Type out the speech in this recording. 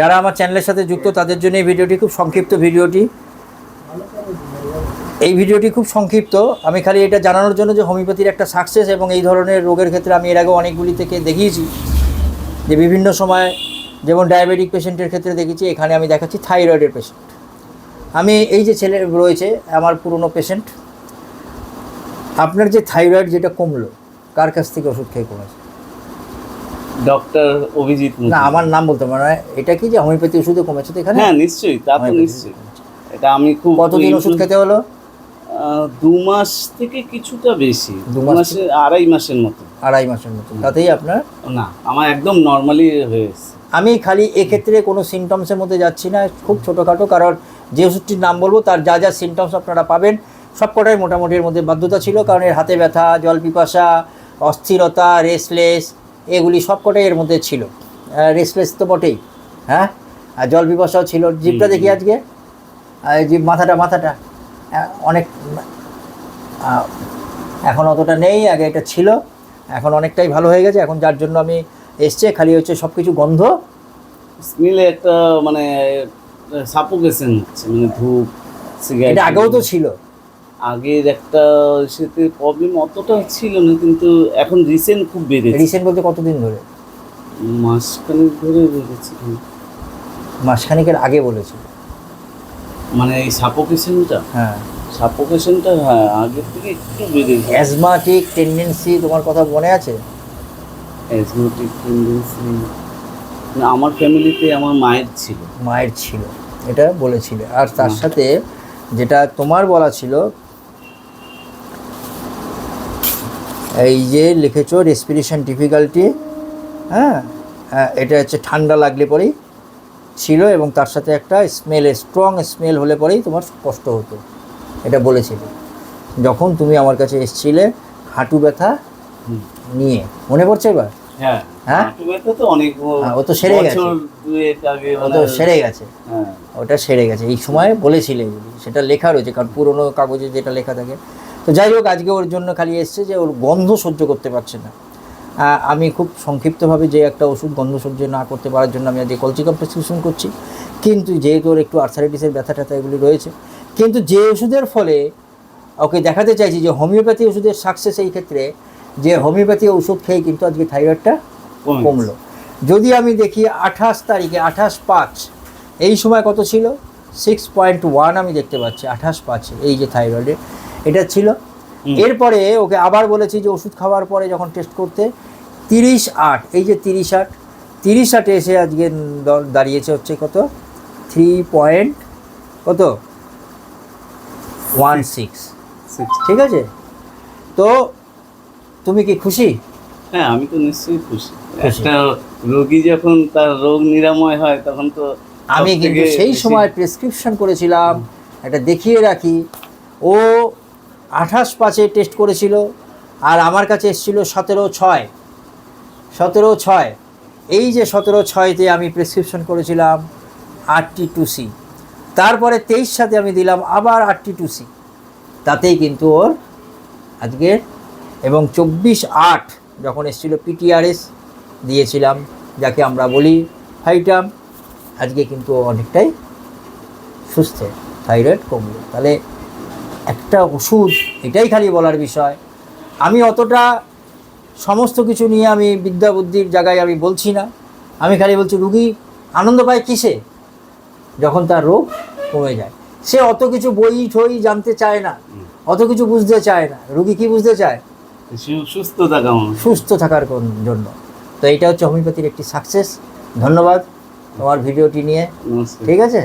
যারা আমার চ্যানেলের সাথে যুক্ত, তাদের জন্য এই ভিডিওটি খুব সংক্ষিপ্ত ভিডিওটি। এই ভিডিওটি খুব সংক্ষিপ্ত। আমি খালি এটা জানানোর জন্য যে হোমিওপ্যাথির একটা সাকসেস এবং এই ধরনের রোগের ক্ষেত্রে আমি এর আগে অনেকগুলি থেকে দেখিয়েছি। যে বিভিন্ন সময় যেমন ডায়াবেটিক পেশেন্টের ক্ষেত্রে দেখেছি, এখানে আমি দেখাচ্ছি থাইরয়েডের পেশেন্ট আমি এই যে ছেলে রয়েছে, আমার পুরনো পেশেন্ট আপনার যে থাইরয়েড যেটা কমলো, কার কাছ থেকে ওষুধ খেয়ে কমেছে? ডক্টর অভিজিৎ না আমার নাম বলতে পারব না। এটা কি যে হোমিওপ্যাথি ওষুধে কমেছে তো এখানে? হ্যাঁ নিশ্চয়ই তা তো নিশ্চয়ই। এটা আমি খুব কতদিন ওষুধ খেতে হলো? দু মাস থেকে কিছুটা বেশি। দু মাসে আড়াই মাসের মতো। আড়াই মাসের মতো। তাতেই আপনার? না আমার একদম নর্মালি হয়েছে আমি খালি এক্ষেত্রে কোনো সিমটমসের মধ্যে যাচ্ছি না খুব ছোটোখাটো কারণ যে ওষুধটির নাম বলব তার যা যা সিমটমস আপনারা পাবেন সবকটাই মোটামুটি এর মধ্যে বাধ্যতা ছিল কারণ এর হাতে ব্যথা জল পিপাসা অস্থিরতা রেসলেস এগুলি সবকটাই এর মধ্যে ছিল। রেসলেস তো বটেই হ্যাঁ? আর জল পিপাসাও ছিল। জিপটা দেখি আজকে। জিভ মাথাটা মাথাটা। অনেক এখন অতটা নেই আগে এটা ছিল। এখন অনেকটাই ভালো হয়ে গেছে। এখন যার জন্য আমি এসছে খালি হচ্ছে সব কিছু গন্ধ। স্মেলে একটা মানে সাপোকেশন মানে ধূপ এটা আগেও তো ছিল। আগের একটা সেতে প্রবলেম অতটা ছিল না কিন্তু এখন রিসেন্ট খুব বেড়েছে। রিসেন্ট বলতে কতদিন ধরে? মাসখানেক ধরে বেড়েছে। মাসখানিকের আগে বলেছিল মানে এই সাপোকেশনটা হ্যাঁ। সাপোকেশনটা হ্যাঁ আগের থেকে একটু বেড়েছে। অ্যাজমাটিক টেন্ডেন্সি তোমার কথা মনে আছে? অ্যাজমাটিক টেন্ডেন্সি না আমার ফ্যামিলিতে আমার মায়ের ছিল। মায়ের ছিল এটা বলেছিলে। আর তার সাথে যেটা তোমার বলা ছিল এই যে লিখেছো রেসপিরেশন ডিফিকাল্টি হ্যাঁ? হ্যাঁ, এটা হচ্ছে ঠান্ডা লাগলে পরেই ছিল এবং তার সাথে একটা স্মেল স্ট্রং স্মেল হলে পরেই তোমার কষ্ট হতো। এটা বলেছিলে। যখন তুমি আমার কাছে এসছিলে হাঁটু ব্যথা নিয়ে। মনে পড়ছে এবার? হ্যাঁ হ্যাঁ? হ্যাঁ, ও তো সেরে গেছে। ও মানে তো সেরে গেছে। হ্যাঁ। ওটা সেরে গেছে। এই সময় বলেছিলে সেটা লেখা রয়েছে কারণ পুরোনো কাগজে যেটা লেখা থাকে তো যাই হোক আজকে ওর জন্য খালি এসছে যে ওর গন্ধ সহ্য করতে পারছে না। আমি খুব সংক্ষিপ্তভাবে যে একটা ওষুধ গন্ধ সহ্য না করতে পারার জন্য আমি আজকে কলচিকাম প্রেসক্রিপশন করছি। কিন্তু যেহেতু ওর একটু আর্থারাইটিসের ব্যথা ট্যাথা এগুলি রয়েছে কিন্তু যে ওষুধের ফলে ওকে দেখাতে চাইছি যে হোমিওপ্যাথি ওষুধের সাকসেস এই ক্ষেত্রে যে হোমিওপ্যাথি ওষুধ খেয়ে কিন্তু আজকে থাইরয়েডটা। কমলো। যদি আমি দেখি আঠাশ তারিখে আঠাশ পাঁচ এই সময় কত ছিল? সিক্স পয়েন্ট ওয়ান আমি দেখতে পাচ্ছি আঠাশ পাঁচে এই যে থাইরয়েডে এটা ছিল। এরপরে ওকে আবার বলেছি যে ওষুধ খাওয়ার পরে যখন টেস্ট করতে তিরিশ আট এই যে তিরিশ আট তিরিশ আটে এসে আজকে দাঁড়িয়েছে হচ্ছে কত? থ্রি পয়েন্ট কত? One six. ঠিক আছে? তো তুমি কি খুশি? হ্যাঁ আমি তো নিশ্চয়ই খুশি। খুশি। একটা রোগী যখন তার রোগ নিরাময় হয় তখন তো আমি কিন্তু সেই সময় প্রেসক্রিপশন করেছিলাম। এটা দেখিয়ে রাখি। ও আঠাশ পাঁচে টেস্ট করেছিল আর আমার কাছে এসেছিল সতেরো ছয়। সতেরো ছয়। এই যে সতেরো ছয়তে আমি প্রেসক্রিপশন করেছিলাম আটটি টু সি তারপরে তেইশ সাথে আমি দিলাম আবার আটটি টু সি তাতেই কিন্তু ওর আজকে এবং চব্বিশ আট যখন এসেছিল পিটিআরএস দিয়েছিলাম, যাকে আমরা বলি ফাইটাম আজকে কিন্তু অনেকটাই সুস্থ থাইরয়েড কমলো। তাহলে একটা ওষুধ এটাই খালি বলার বিষয়। আমি অতটা সমস্ত কিছু নিয়ে আমি বিদ্যা বুদ্ধির জায়গায় আমি বলছি না। আমি খালি বলছি রুগী আনন্দ পায় কিসে? যখন তার রোগ কমে যায়। সে অত কিছু বই ঠই জানতে চায় না অত কিছু বুঝতে চায় না। রুগী কি বুঝতে চায়? সুস্থ থাকা সুস্থ থাকার জন্য? তো এটা হচ্ছে হোমিওপ্যাথির একটি সাকসেস ধন্যবাদ তোমার ভিডিওটি নিয়ে। ঠিক আছে?